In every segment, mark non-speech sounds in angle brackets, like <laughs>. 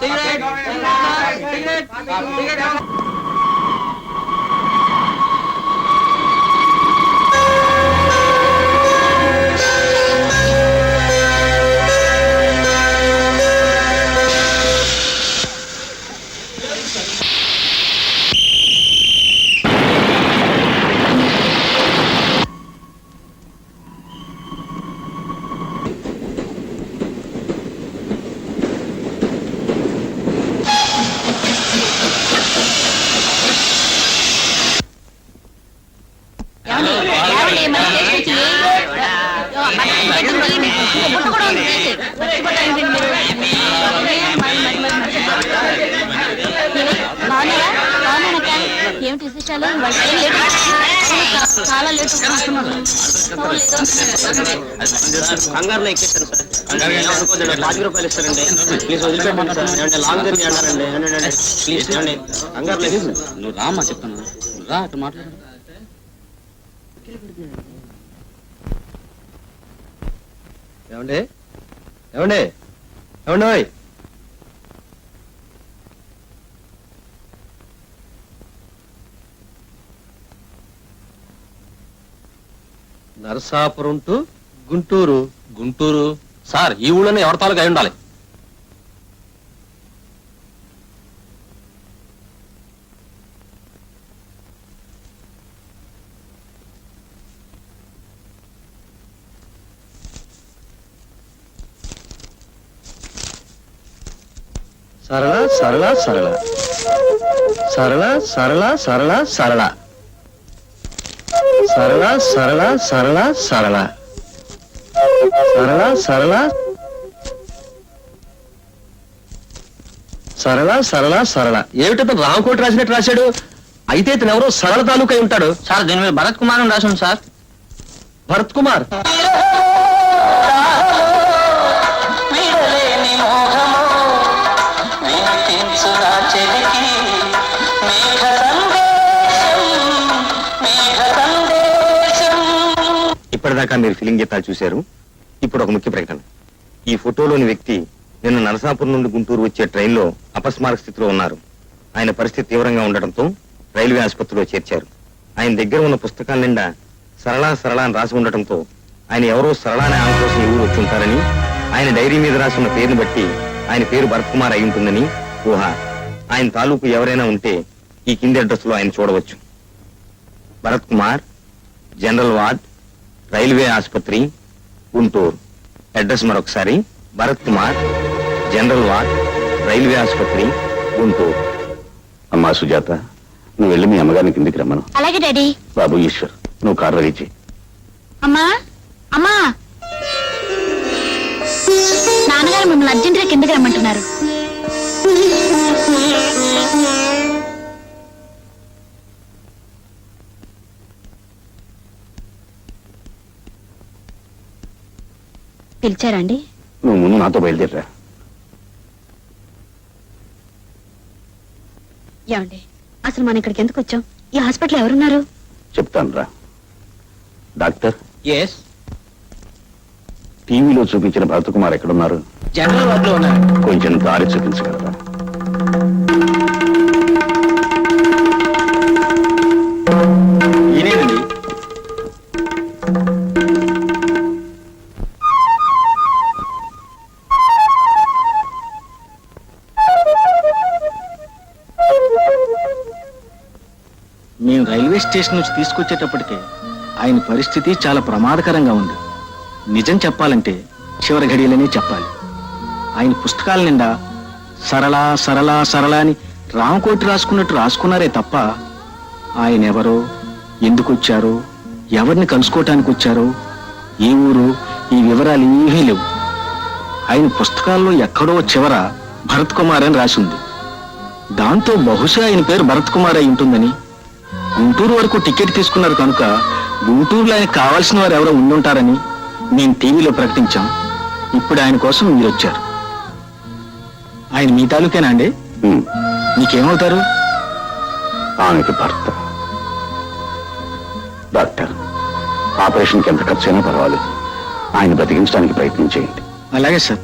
ticket ticket ticket ఏమిటి విశేషాలు చాలా లేటు కంగారులో ఎక్కేశాను సార్. అనుకోద్దండి పాతిక రూపాయలు ఇస్తారండి. ప్లీజ్ వదిలిపెట్టండి సార్. ఏమంటే లాంగ్ జర్నీ అన్నారండి ఏమండి ప్లీజ్ ఏమండి కంగారులో ఎక్కేశాను నువ్వు చెప్తాను రా అటు మాట్లాడు. ఏమండి? ఏమండి? ఏమండి నరసాపురం టు గుంటూరు. గుంటూరు. సార్ ఈ ఊళ్ళోనే ఎవరి తాలూకు అయి ఉండాలి? సరళ సరళ సరళ. సరళ సరళ సరళ సరళ. సరళ సరళ సరళ సరళ. సరళ సరళ. సరళ సరళ సరళ. ఏమిటో రామకోటి రాసినట్టు రాశాడు? అయితే ఇతను ఎవరో సరళ తాలూకా ఉంటాడు. సార్ దీని మీద భరత్ కుమార్ అని రాసింది సార్. భరత్ కుమార్? ఇప్పటిదాకా మీరు ఫిలింగ్ గీతాలు చూశారు. ఇప్పుడు ఒక ముఖ్య ప్రకటన. ఈ ఫోటోలోని వ్యక్తి నిన్న నరసాపురం నుండి గుంటూరు వచ్చే ట్రైన్లో అపస్మారక స్థితిలో ఉన్నారు. ఆయన పరిస్థితి తీవ్రంగా ఉండటంతో రైల్వే ఆసుపత్రిలో చేర్చారు. ఆయన దగ్గర ఉన్న పుస్తకాల నిండా సరళా సరళా అని రాసి ఉండటంతో ఆయన ఎవరో సరళా అనే ఆమె కోసం ఊరు వచ్చి ఉంటారని ఆయన డైరీ మీద రాసి ఉన్న పేరును బట్టి ఆయన పేరు భరత్ కుమార్ అయి ఉంటుందని ఊహ. ఆయన తాలూకు ఎవరైనా ఉంటే ఈ కింది అడ్రస్లో ఆయన చూడవచ్చు. Bharat Kumar general ward railway ఆసుపత్రి గుంటూరు. అడ్రస్ మరొకసారి Bharat Kumar general ward railway ఆసుపత్రి గుంటూరు. అమ్మా సుజాత నువ్వు వెళ్ళి మీ అమ్మగారిని కిందికి రమ్మను. అలాగే డాడీ. బాబు ఈశ్వర్ నువ్వు కారు రెడీ చేయి. అమ్మా అమ్మా. నాన్నగారు మిమ్మల్ని అర్జెంటుగా కిందకి రమ్మంటున్నారు. పిలిచారండి? నువ్వు ముందు నాతో బయలుదేరరా. ఏమండి అసలు మనం ఇక్కడికి ఎందుకు వచ్చాం? ఈ హాస్పిటల్ ఎవరున్నారు? చెప్తాను రా డాక్టర్? ఎస్ టీవీలో చూపించిన భరతకుమార్ ఎక్కడున్నారు? జనరల్ ఉన్నారు. కొంచెం దారి చూపించగలరా? స్టేషన్ నుంచి తీసుకొచ్చేటప్పటికే ఆయన పరిస్థితి చాలా ప్రమాదకరంగా ఉంది. నిజం చెప్పాలంటే చివరి ఘడియలనే చెప్పాలి. ఆయన పుస్తకాల నిండా సరళ సరళ సరళ అని రామకోటి రాసుకున్నట్టు రాసుకున్నారే తప్ప ఆయన ఎవరో ఎందుకు వచ్చారో ఎవరిని కలుసుకోవటానికి వచ్చారో ఏ ఊరు ఈ వివరాలు ఏమీ లేవు. ఆయన పుస్తకాల్లో ఎక్కడో చివర భరత్ కుమార్ అని రాసి ఉంది. దాంతో బహుశా ఆయన పేరు భరత్ కుమార్ అయి ఉంటుందని గుంటూరు వరకు టికెట్ తీసుకున్నారు కనుక గుంటూరులో ఆయనకు కావాల్సిన వారు ఎవరో ఉండుంటారని మేము టీవీలో ప్రకటించాం ఇప్పుడు ఆయన కోసం మీరు వచ్చారు. ఆయన మీ తాలూకేనా అండి? ఉమ్, మీకేమవుతారు? ఆమెకి భర్త. డాక్టర్ ఆపరేషన్కి ఎంత ఖర్చు అయినా పర్వాలేదు. ఆయన బతికించడానికి ప్రయత్నం చేయండి. అలాగే సార్.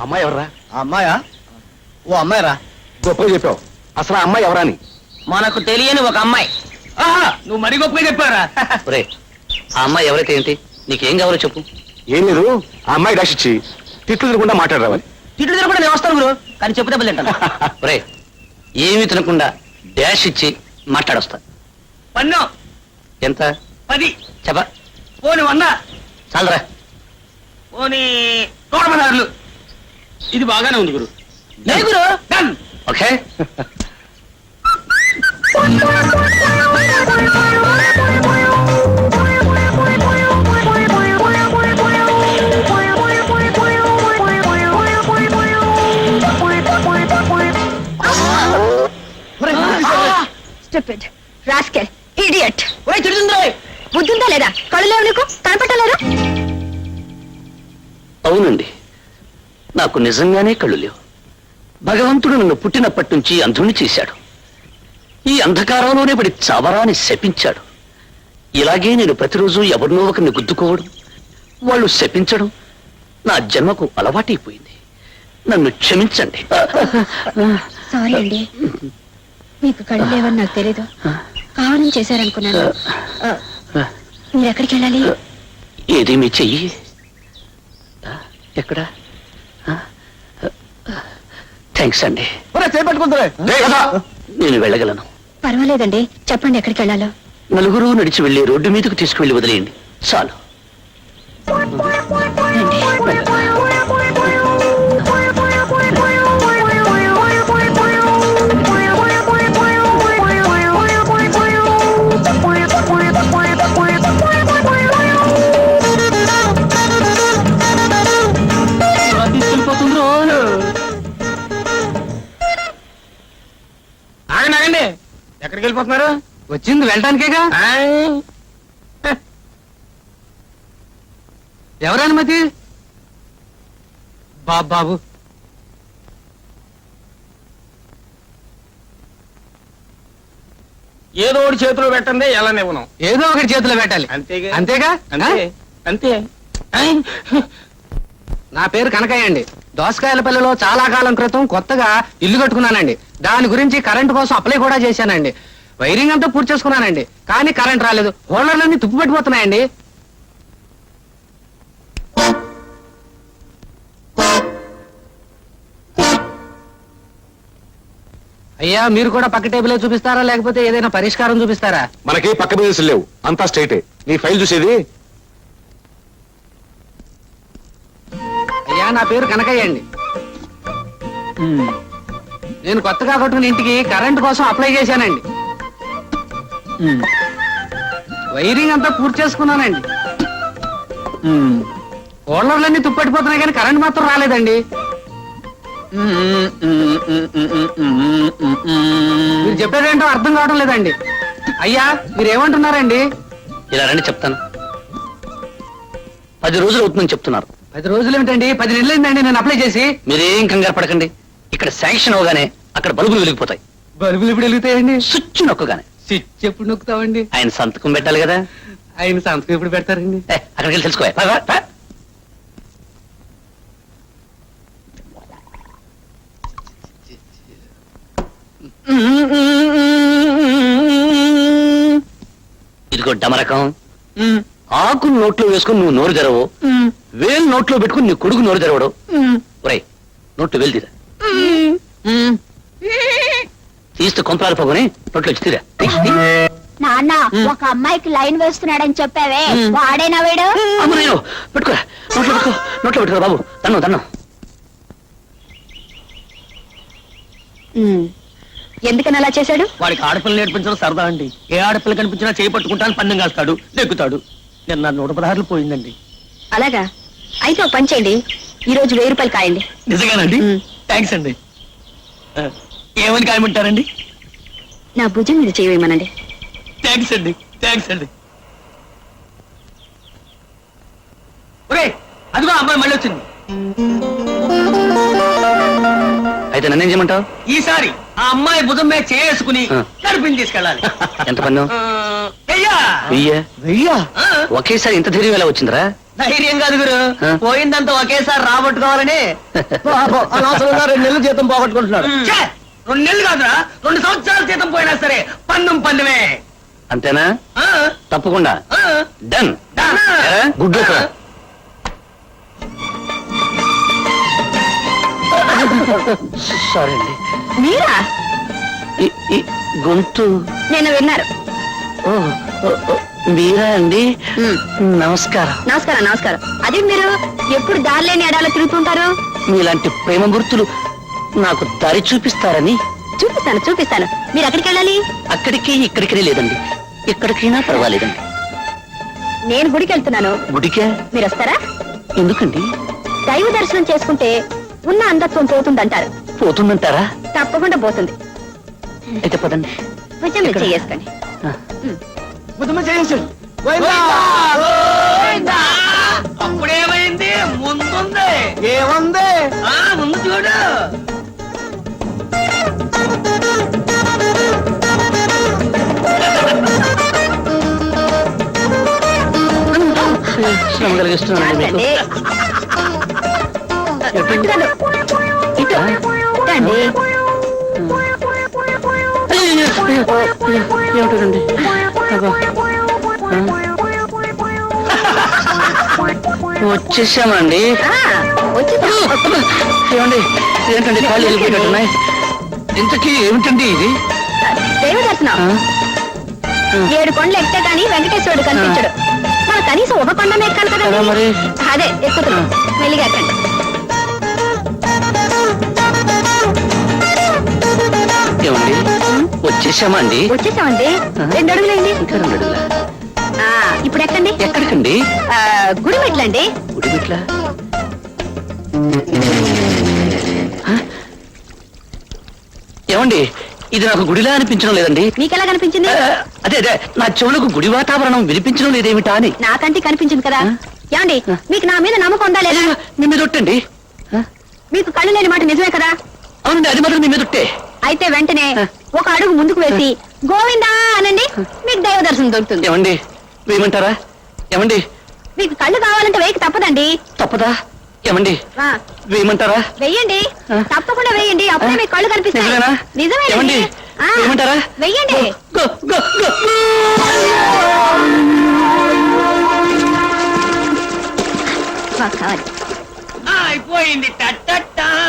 అమ్మాయి ఎవరా అమ్మాయా? ఓ అమ్మాయిరా? గొప్పగా చెప్పావు. అసలు ఆ అమ్మాయి ఎవరా అని మనకు తెలియని ఒక అమ్మాయి. నువ్వు మరి గొప్పగా చెప్పారా <laughs> రే ఆ అమ్మాయి ఎవరైతే ఏంటి? నీకేం కావాలో చెప్పు. ఏం లేదు ఆ అమ్మాయి డాష్ ఇచ్చి తిట్లు తిరగకుండా మాట్లాడరావాలి. తిట్టు తినకుండా నేను వస్తాను గురు కానీ చెప్పు దెబ్బలు తింటాను. <laughs> రే ఏమీ తినకుండా డాష్ ఇచ్చి మాట్లాడొస్తా. పన్ను. ఎంత? పది. చెప్ప. పోని వంద. చాలరా. పోని పదహారులు ఇది బాగానే ఉంది గురు. గురు? ఓకే. Stupid rascal idiot. బుద్ధుందా లేదా? కళ్ళు లేవు నీకు కనపట్టలేదా అవునండి. నాకు నిజంగానే కళ్ళు లేవు. భగవంతుడు నన్ను పుట్టినప్పటి నుంచి అంధుని చేశాడు. ఈ అంధకారంలోనే పడి చావరాని శపించాడు. ఇలాగే నేను ప్రతిరోజు ఎవరినో ఒకరిని గుద్దుకోవడం వాళ్ళు శపించడం నా జన్మకు అలవాటైపోయింది. నన్ను క్షమించండి. సారీ అండి. మీకు కళ్ళు లేవని నాకు తెలీదు. కావాలని చేశారనుకున్నాను. మీరు ఎక్కడికి వెళ్ళాలి? ఏది మీ చెయ్యి? ఎక్కడ? థ్యాంక్స్ అండి. నేను వెళ్ళగలను. పర్వాలేదండి. చెప్పండి ఎక్కడికి వెళ్ళాలో. నలుగురు నడిచి వెళ్ళి రోడ్డు మీదకు తీసుకువెళ్ళి వదిలేయండి. చాలు. రండి. ఎక్కడికి వెళ్ళిపోతున్నారు? వచ్చింది వెళ్ళటానికేగా? ఎవరు అనుమతి? బాబు బాబు. ఏదో ఒకటి చేతిలో పెట్టండి ఎలా ఇవ్వను ఏదో ఒకటి చేతిలో పెట్టాలి. అంతేగా? అంతేగా? అంతే. అంతే. నా పేరు కనకయ్య అండి. దోసకాయలపల్లిలో చాలా కాలం క్రితం కొత్తగా ఇల్లు కట్టుకున్నానండి. దాని గురించి కరెంటు కోసం అప్లై కూడా చేశానండి. వైరింగ్ అంతా పూర్తి చేసుకున్నానండి. కానీ కరెంట్ రాలేదు. హోల్డర్లన్నీ తుప్పు పెట్టిపోతున్నాయండి అయ్యా మీరు కూడా పక్క టేబుల్ చూపిస్తారా? లేకపోతే ఏదైనా పరిష్కారం చూపిస్తారా? మనకి పక్క బిజినెస్ లేవు. అంతా స్టేటే నీ ఫైల్ చూసేది? నా పేరు కనకయ్య అండి. నేను కొత్తగా కట్టుకున్న ఇంటికి కరెంట్ కోసం అప్లై చేశానండి. వైరింగ్ అంతా పూర్తి చేసుకున్నానండి. ఓనర్లన్నీ తుప్పట్టిపోతున్నాయి కానీ కరెంట్ మాత్రం రాలేదండి. మీరు చెప్పేదేంటో అర్థం కావడం లేదండి. అయ్యా మీరేమంటున్నారండి? ఇలా రండి చెప్తాను. పది రోజులు అవుతుందని చెప్తున్నారు. పది రోజులు ఏమిటండి పది నెలలు అయిందండి నేను అప్లై చేసి? మీరేం కంగారు పడకండి. ఇక్కడ శాంక్షన్ అవగానే అక్కడ బల్బులు వెలిగిపోతాయి. బల్బులు ఇప్పుడు వెలుగుతాయండి? స్విచ్ నొక్కగానే. స్విచ్ ఎప్పుడు నొక్కుతామండి? ఆయన సంతకం పెట్టాలి కదా. ఆయన సంతకం ఎప్పుడు పెడతారండి? అక్కడికి వెళ్ళి తెలుసుకో. పా, పా, పా. ఇదిగో డమరకం. ఆకు నోట్లో వేసుకుని నువ్వు నోరు తెరవు. వేలు నోట్లో పెట్టుకుని నీ కొడుకు నోరు తెరవడు. ఒరేయ్ నోట్లో వేలు తీరా. తీస్తే కొంపరాలు పోగొని నోట్లో వచ్చి తీరా. తీ, తీ. నాన్న ఒక అమ్మాయికి లైన్ వేస్తున్నాడని చెప్పావే. వాడేనా వీడు? అమ్మ నేను పెట్టుకోరా. నోట్లో పెట్టుకో నోట్లో పెట్టుకోరా బాబు. తన్ను తన్ను. ఎందుకని అలా చేశాడు? వాడికి ఆడపిల్ల నేర్పించడం సరదా అండి. ఏ ఆడపిల్ల కనిపించినా చేయి పట్టుకుంటాను పందెం కాస్తాడు నెగ్గుతాడు. నిన్న నూట పదహారులు పోయిందండి. అలాగా? అయితే ఒక పని చేయండి. ఈ రోజు వెయ్యి రూపాయలు కాయండి. నిజంగానండి. థ్యాంక్స్ అండి. ఆ, ఏమని కాయమంటారండి? నా భుజం మీద చేయమనండి థ్యాంక్స్ అండి థ్యాంక్స్ అండి. ఒరే అదిగో అమ్మాయి మళ్ళీ వచ్చింది. అయితే నన్నేం చేయమంటావు? ఈసారి ఆ అమ్మాయి భుజం మీద చేసుకుని ఆ. కడుపుని తీసుకెళ్ళాలి. <laughs> ఎంత పన్ను? ఆ, వెయ్యా? వెయ్యే? వెయ్యా? ఒకేసారి ఇంత ధైర్యం ఎలా వచ్చిందిరా? ధైర్యం కాదు గురు? పోయిందంతా ఒకేసారి రాబట్టుకోవాలని <laughs> అనవసరంగా రెండు నెలలు జీతం పోగొట్టుకుంటున్నాడు! రెండు నెలలు కాదురా. రెండు సంవత్సరాల జీతం పోయినా సరే పన్నం పన్నుమే. అంతేనా? తప్పకుండా? Done done. Good luck sorry అండి. మీరా? గొంతు. నేను విన్నారు మీరా అండి. నమస్కారం. నమస్కారం నమస్కారం. అదే మీరు ఎప్పుడు దారిలేని ఎడాలో తిరుగుతుంటారు? మీలాంటి ప్రేమ గుర్తులు నాకు దారి చూపిస్తారని. చూపిస్తాను చూపిస్తాను. మీరు ఎక్కడికి వెళ్ళాలి? అక్కడికి ఇక్కడికి లేదండి. ఎక్కడికైనా పర్వాలేదండి. నేను గుడికి వెళ్తున్నాను. గుడికే? మీరు వస్తారా? ఎందుకండి? దైవ దర్శనం చేసుకుంటే ఉన్న అంధత్వం పోతుందంటారు. పోతుందంటారా? తప్పకుండా పోతుంది. అయితే పదండి. మీద చేసుకోండి ఆ. ముద్దమ్మ చేయించండి! అప్పుడేమైంది? ముందుంది. ఏముంది? ఆ ముందు చూడు. శ్రమ కలిగిస్తున్నానండి మీకు. పట్టుదల. ఏమిటండి వచ్చేసామండి. ఏమండి? ఏంటండి కాళ్ళు వెళ్ళిపోయినట్టున్నాయి? ఇంతకీ ఏమిటండి ఇది? దైవ దర్శనం. ఆ? ఏడు కొండలు ఎక్కితే గాని వెంకటేశ్వరుడు కనిపించడు. మన కనీసం ఒక కొండ ఎక్కాలి కదా కదా మరి? అదే ఎక్కుతున్నాం. మెల్లిగా ఎక్కండి. ఏమండి? వచ్చేసామండి. వచ్చేసామండి. రెండు అడుగులేండి. ఇంకా రెండు అడుగులా? ఇప్పుడు ఎక్కండి. ఎక్కడికండి? ఆ, గుడి మెట్లండి. గుడి బిట్ల ఏమండి ఇది నాకు గుడిలా అనిపించడం లేదండి. మీకెలా కనిపించింది? అదే అదే నా చెవులకు గుడి వాతావరణం వినిపించడం లేదేమిటా అని. నాకంటే కనిపించింది కదా? ఏమండి మీకు నా మీద నమ్మకం ఉందా లేదా? మీ మీద ఒట్టండి? మీకు కళ్ళు లేని మాట నిజమే కదా? అవునండి అది మాత్రం మీ మీద ఒట్టే అయితే వెంటనే ఒక అడుగు ముందుకు వేసి గోవిందా అనండి మీకు దైవ దర్శనం దొరుకుతుంది. ఏమండి? వేయమంటారా? ఏమండి? మీకు కళ్ళు కావాలంటే వేయక తప్పదండి. తప్పదా? ఏమండి? వేయమంటారా? వెయ్యండి. తప్పకుండా వేయండి. అప్పుడే మీకు కళ్ళు కనిపిస్తాయి. నిజమేనా? నిజమేనండి. వేయమంటారా? వెయ్యండి గో గో గో మాకు కావాలి అయిపోయింది.